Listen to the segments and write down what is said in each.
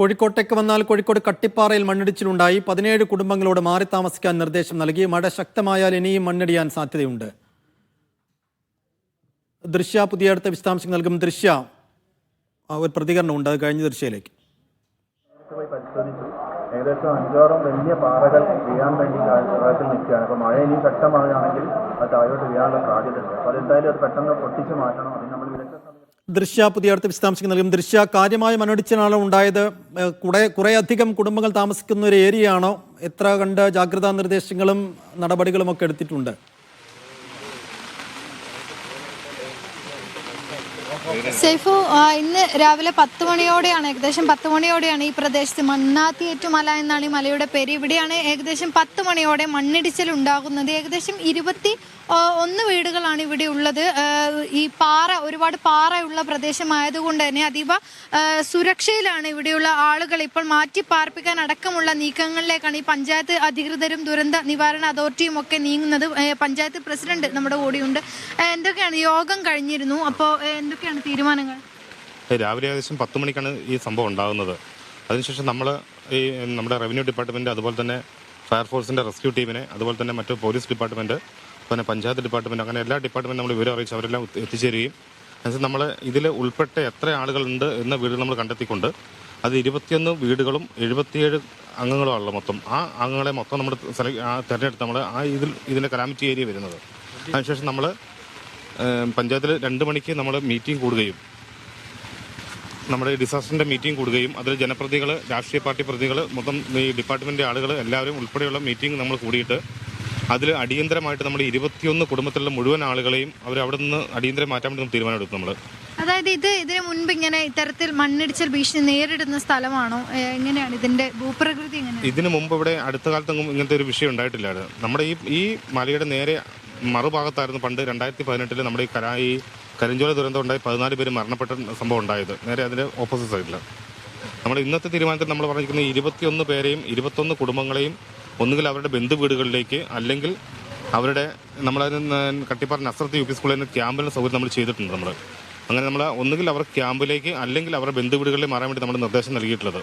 കോഴിക്കോട്ടേക്ക് വന്നാൽ കോഴിക്കോട് കട്ടിപ്പാറയിൽ മണ്ണിടിച്ചിലുണ്ടായി. പതിനേഴ് കുടുംബങ്ങളോട് മാറി താമസിക്കാൻ നിർദ്ദേശം നൽകി. മഴ ശക്തമായാൽ ഇനിയും മണ്ണിടിയാൻ സാധ്യതയുണ്ട്. ദൃശ്യ പുതിയ അടുത്ത വിശദാംശങ്ങൾ നൽകും ദൃശ്യ. ഒരു ഒരു പ്രതികരണമുണ്ട് അത് കഴിഞ്ഞ ദൃശ്യയിലേക്ക്. ഏകദേശം അഞ്ചോളം വലിയ പാറകൾ വീഴാൻ വേണ്ടി കാലത്തിൽ നിൽക്കുകയാണ്. അപ്പോൾ മഴ ഇനി ശക്തമാകുകയാണെങ്കിൽ അത് താഴോട്ട് വീഴാനുള്ള സാധ്യതയുണ്ട്. അപ്പോൾ അതെന്തായാലും അത് പെട്ടെന്ന് പൊട്ടിച്ച് മാറ്റണം. അതിന് നമ്മൾ വിദഗ്ധ ദൃശ്യ പുതിയ അടുത്ത വിശദാംശങ്ങൾ നൽകും. ദൃശ്യ കാര്യമായ മണ്ണിടിച്ചിലാണ് ഉണ്ടായത് കുറെ കുറെ കുറേയധികം കുടുംബങ്ങൾ താമസിക്കുന്ന ഒരു ഏരിയയാണോ? എത്ര കണ്ട് ജാഗ്രതാ നിർദ്ദേശങ്ങളും നടപടികളും ഒക്കെ എടുത്തിട്ടുണ്ട്? സെയ്ഫു ഇന്ന് രാവിലെ പത്ത് മണിയോടെയാണ് ഏകദേശം പത്ത് മണിയോടെയാണ് ഈ പ്രദേശത്ത് മണ്ണാത്തിയേറ്റുമല എന്നാണ് ഈ മലയുടെ പേര്. ഇവിടെയാണ് ഏകദേശം പത്ത് മണിയോടെ മണ്ണിടിച്ചിൽ ഉണ്ടാകുന്നത് ഏകദേശം ഇരുപത്തി ഒന്ന് വീടുകളാണ് ഇവിടെ ഉള്ളത്. ഈ പാറ ഒരുപാട് പാറയുള്ള പ്രദേശമായതുകൊണ്ട് തന്നെ അതീവ സുരക്ഷയിലാണ് ഇവിടെയുള്ള ആളുകൾ ഇപ്പോൾ മാറ്റി പാർപ്പിക്കാൻ അടക്കമുള്ള നീക്കങ്ങളിലേക്കാണ് ഈ പഞ്ചായത്ത് അധികൃതരും ദുരന്ത നിവാരണ അതോറിറ്റിയും ഒക്കെ നീങ്ങുന്നത്. പഞ്ചായത്ത് പ്രസിഡന്റ് നമ്മുടെ കൂടെയുണ്ട്. എന്തൊക്കെയാണ്? യോഗം കഴിഞ്ഞിരുന്നു. അപ്പോൾ എന്തൊക്കെയാണ് തീരുമാനങ്ങൾ? രാവിലെ ഏകദേശം പത്ത് മണിക്കാണ് ഈ സംഭവം ഉണ്ടാകുന്നത്. അതിനുശേഷം നമ്മൾ ഈ നമ്മുടെ റവന്യൂ ഡിപ്പാർട്ട്മെന്റ് അതുപോലെ തന്നെ ഫയർഫോഴ്സിന്റെ റെസ്ക്യൂ ടീമിനെ അതുപോലെ തന്നെ മറ്റു പോലീസ് ഡിപ്പാർട്ട്മെന്റ് പിന്നെ പഞ്ചായത്ത് ഡിപ്പാർട്ട്മെന്റ് അങ്ങനെ എല്ലാ ഡിപ്പാർട്ട്മെന്റും നമ്മൾ വിവരം അറിയിച്ച് അവരെല്ലാം എത്തി- എത്തിച്ചേരുകയും. എന്നുവെച്ചാൽ നമ്മൾ ഇതിൽ ഉൾപ്പെട്ട എത്ര ആളുകളുണ്ട് എന്ന വീടുകൾ നമ്മൾ കണ്ടെത്തിക്കൊണ്ട് അത് ഇരുപത്തിയൊന്ന് വീടുകളും എഴുപത്തിയേഴ് അംഗങ്ങളുമാണല്ലോ മൊത്തം. ആ അംഗങ്ങളെ മൊത്തം നമ്മൾ തിരഞ്ഞെടുത്ത് നമ്മൾ ആ ഇതിൽ ഇതിന്റെ കലാമിറ്റി ഏരിയ വരുന്നത്. അതിനുശേഷം നമ്മൾ പഞ്ചായത്തിൽ രണ്ട് മണിക്ക് നമ്മൾ മീറ്റിംഗ് കൂടുകയും നമ്മുടെ ഡിസാസ്റ്ററിന്റെ മീറ്റിംഗ് കൂടുകയും അതിൽ ജനപ്രതികൾ രാഷ്ട്രീയ പാർട്ടി പ്രതികൾ മൊത്തം ഈ ഡിപ്പാർട്ട്മെന്റ് ആളുകൾ എല്ലാവരും ഉൾപ്പെടെയുള്ള മീറ്റിംഗ് നമ്മൾ കൂടിയിട്ട് അതിൽ അടിയന്തരമായിട്ട് നമ്മൾ ഇരുപത്തിയൊന്ന് കുടുംബത്തിലുള്ള മുഴുവൻ ആളുകളെയും അവർ അവിടെ നിന്ന് അടിയന്തരം മാറ്റാൻ വേണ്ടി തീരുമാനമെടുത്തു നമ്മൾ അതായത് ഇത് ഇതിനു മുൻപ് ഇങ്ങനെ ഇത്തരത്തിൽ മണ്ണിടിച്ചിൽ ഭീഷണി നേരിടുന്ന സ്ഥലമാണോ? എങ്ങനെയാണ് ഇതിന്റെ ഭൂപ്രകൃതി എങ്ങനെയാണ്? ഇതിനു മുമ്പ് ഇവിടെ അടുത്ത കാലത്തൊന്നും ഇങ്ങനത്തെ ഒരു വിഷയം ഉണ്ടായിട്ടില്ലായിരുന്നു നമ്മുടെ ഈ ഈ മലയുടെ നേരെ മറുഭാഗത്തായിരുന്നു പണ്ട് രണ്ടായിരത്തി പതിനെട്ടിൽ നമ്മുടെ ഈ കരായി കരിഞ്ചോല ദുരന്തം ഉണ്ടായി പതിനാല് പേര് മരണപ്പെട്ട സംഭവം ഉണ്ടായത്. നേരെ അതിന്റെ ഓപ്പോസിറ്റ് സൈഡിൽ നമ്മൾ ഇന്നത്തെ തീരുമാനത്തിൽ നമ്മൾ പറഞ്ഞിരിക്കുന്ന ഇരുപത്തിയൊന്ന് പേരെയും ഇരുപത്തൊന്ന് കുടുംബങ്ങളെയും ഒന്നുകിൽ അവരുടെ ബന്ധു വീടുകളിലേക്ക് അല്ലെങ്കിൽ അവരുടെ നമ്മളതിന് കട്ടിപ്പാറ നസ്രത്ത് യു പി സ്കൂളിൽ നിന്ന് ക്യാമ്പിന് സൗകര്യം നമ്മൾ ചെയ്തിട്ടുണ്ട് നമ്മൾ അങ്ങനെ നമ്മൾ ഒന്നുകിൽ അവർ ക്യാമ്പിലേക്ക് അല്ലെങ്കിൽ അവരുടെ ബന്ധു വീടുകളിൽ മാറാൻ വേണ്ടി നമ്മൾ നിർദ്ദേശം നൽകിയിട്ടുള്ളത്.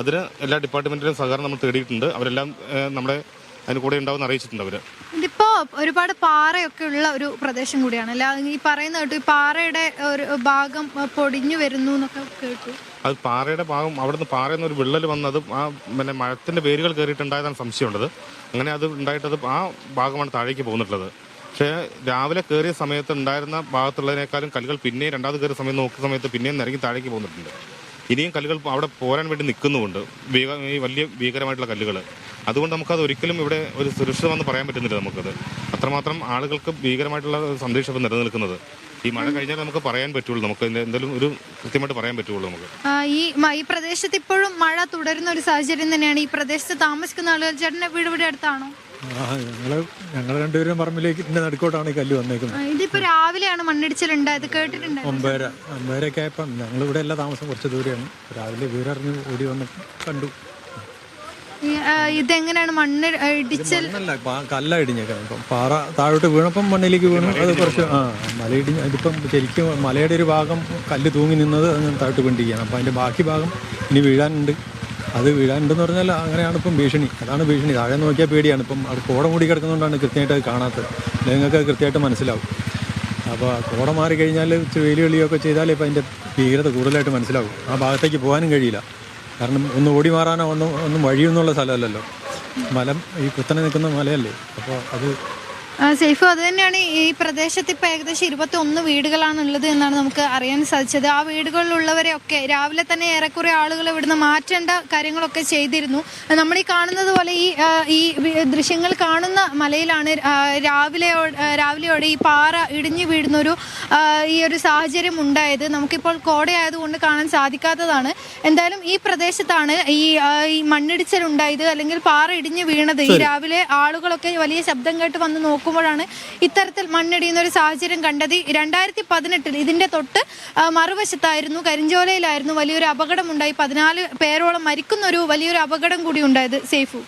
അതിന് എല്ലാ ഡിപ്പാർട്ട്മെന്റിലും സഹകരണം നമ്മൾ തേടിയിട്ടുണ്ട്. അവരെല്ലാം നമ്മുടെ അതിന് കൂടെ ഉണ്ടാവും അറിയിച്ചിട്ടുണ്ട് അവർ. ഇതിപ്പോ ഒരുപാട് പാറയൊക്കെ ഉള്ള ഒരു പ്രദേശം കൂടിയാണ്. അല്ല ഈ പറയുന്ന കേട്ടു ഈ പാറയുടെ ഒരു ഭാഗം പൊടിഞ്ഞു വരുന്നു എന്നൊക്കെ കേട്ടു. അത് പാറയുടെ ഭാഗം അവിടുന്ന് പാറയിൽ നിന്ന് ഒരു വിള്ളൽ വന്നത് ആ പിന്നെ മരത്തിന്റെ വേരുകൾ കയറിയിട്ടുണ്ടായതാണ് സംശയമുള്ളത്. അങ്ങനെ അത് ഉണ്ടായിട്ടത് ആ ഭാഗമാണ് താഴേക്ക് പോകുന്നിട്ടുള്ളത് പക്ഷേ രാവിലെ കയറിയ സമയത്ത് ഉണ്ടായിരുന്ന ഭാഗത്തുള്ളതിനേക്കാളും കല്ലുകൾ പിന്നെയും രണ്ടാമത് കയറിയ സമയം നോക്കുന്ന സമയത്ത് പിന്നെയും നിരങ്ങി താഴേക്ക് പോകുന്നിട്ടുണ്ട് ഇനിയും കല്ലുകൾ അവിടെ പോരാൻ വേണ്ടി നിൽക്കുന്നുമുണ്ട്. ഈ വലിയ ഭീകരമായിട്ടുള്ള കല്ലുകൾ അതുകൊണ്ട് നമുക്കത് ഒരിക്കലും ഇവിടെ ഒരു സുരക്ഷിതമെന്ന് പറയാൻ പറ്റുന്നില്ല നമുക്കത്. അത്രമാത്രം ആളുകൾക്ക് ഭീകരമായിട്ടുള്ള സന്ദേശം നിലനിൽക്കുന്നത്. ഈ മഴ കഴിഞ്ഞാൽ നമുക്ക് പറയാൻ പറ്റുള്ളൂ. നമുക്ക് എന്തെങ്കിലും ഒരു കൃത്യമായിട്ട് പറയാൻ പറ്റുള്ളൂ നമുക്ക്. ഈ ഈ പ്രദേശത്ത് ഇപ്പോഴും മഴ തുടരുന്ന ഒരു സാഹചര്യം തന്നെയാണ്. ഈ പ്രദേശത്ത് താമസിക്കുന്ന ആളുകൾ ചേട്ടന്റെ വീട് ഇവിടെ അടുത്താണോ? ഞങ്ങൾ ഞങ്ങൾ രണ്ടുപേരും പറമ്പിലേക്ക് നടുക്കോട്ടാണ് ഈ കല്ല് വന്നേക്കുന്നത്. ഇതിപ്പോ രാവിലെയാണ് മണ്ണിടിച്ചിൽ കേട്ടിട്ടുണ്ട്. ഒമ്പതര ഒമ്പതരക്കായപ്പം ഞങ്ങൾ ഇവിടെ എല്ലാ താമസം കുറച്ച് ദൂരെയാണ്. രാവിലെ വീടറിഞ്ഞ് ഓടി വന്ന് കണ്ടു. ഇതെങ്ങനെയാണ് മണ്ണ് ഇടിച്ചൽ കല്ല ഇടിഞ്ഞേക്കുന്നത് ഇപ്പം പാറ താഴോട്ട് വീണപ്പം മണ്ണിലേക്ക് വീണു. അത് കുറച്ച് ആ മല ഇടിഞ്ഞ് അതിപ്പം ശരിക്കും മലയുടെ ഒരു ഭാഗം കല്ല് തൂങ്ങി നിന്നത് താഴോട്ട് വീണ്ടിരിക്കുകയാണ് അപ്പം അതിന്റെ ബാക്കി ഭാഗം ഇനി വീഴാനുണ്ട്. അത് വീഴാനുണ്ടെന്ന് പറഞ്ഞാൽ അങ്ങനെയാണ് ഇപ്പം ഭീഷണി. അതാണ് ഭീഷണി. താഴെ നോക്കിയാൽ പേടിയാണ്. ഇപ്പം അത് കോട മൂടി കിടക്കുന്നതുകൊണ്ടാണ് കൃത്യമായിട്ട് അത് കാണാത്തത്. നിങ്ങൾക്ക് അത് കൃത്യമായിട്ട് മനസ്സിലാവും. അപ്പോൾ കോട മാറി കഴിഞ്ഞാൽ ഇച്ചിരി വെയിൽ കളിയൊക്കെ ചെയ്താലേ ഇപ്പം അതിന്റെ ഭീകരത കൂടുതലായിട്ട് മനസ്സിലാവും. ആ ഭാഗത്തേക്ക് പോകാനും കഴിയില്ല. കാരണം ഒന്ന് ഓടി മാറാനോ ഒന്നും ഒന്നും വഴിയൊന്നുള്ള സ്ഥലമല്ലല്ലോ. മലം ഈ കുത്തനെ നിൽക്കുന്ന മലയല്ലേ? അപ്പോൾ അത് സേഫു അത് തന്നെയാണ് ഈ പ്രദേശത്ത് ഇപ്പം ഏകദേശം ഇരുപത്തി ഒന്ന് വീടുകളാണ് ഉള്ളത് എന്നാണ് നമുക്ക് അറിയാൻ സാധിച്ചത്. ആ വീടുകളിലുള്ളവരെ ഒക്കെ രാവിലെ തന്നെ ഏറെക്കുറെ ആളുകൾ ഇവിടുന്ന് മാറ്റേണ്ട കാര്യങ്ങളൊക്കെ ചെയ്തിരുന്നു. നമ്മൾ ഈ കാണുന്നത് പോലെ ഈ ഈ ദൃശ്യങ്ങൾ കാണുന്ന മലയിലാണ് രാവിലെയോ രാവിലെ രാവിലെയോടെ ഈ പാറ ഇടിഞ്ഞു വീഴുന്നൊരു ഈ ഒരു സാഹചര്യം ഉണ്ടായത്. നമുക്കിപ്പോൾ കോടയായതുകൊണ്ട് കാണാൻ സാധിക്കാത്തതാണ്. എന്തായാലും ഈ പ്രദേശത്താണ് ഈ മണ്ണിടിച്ചിലുണ്ടായത് അല്ലെങ്കിൽ പാറ ഇടിഞ്ഞു വീണത്. ഈ രാവിലെ ആളുകളൊക്കെ വലിയ ശബ്ദം കേട്ട് വന്ന് നോക്കുമ്പോഴാണ് ഇത്തരത്തിൽ മണ്ണിടിയുന്ന ഒരു സാഹചര്യം കണ്ടത്. രണ്ടായിരത്തി പതിനെട്ടിൽ ഇതിന്റെ തൊട്ട് മറുവശത്തായിരുന്നു കരിഞ്ചോലയിലായിരുന്നു വലിയൊരു അപകടം ഉണ്ടായി പതിനാല് പേരോളം മരിക്കുന്ന ഒരു വലിയൊരു അപകടം കൂടി ഉണ്ടായത്. സേഫു.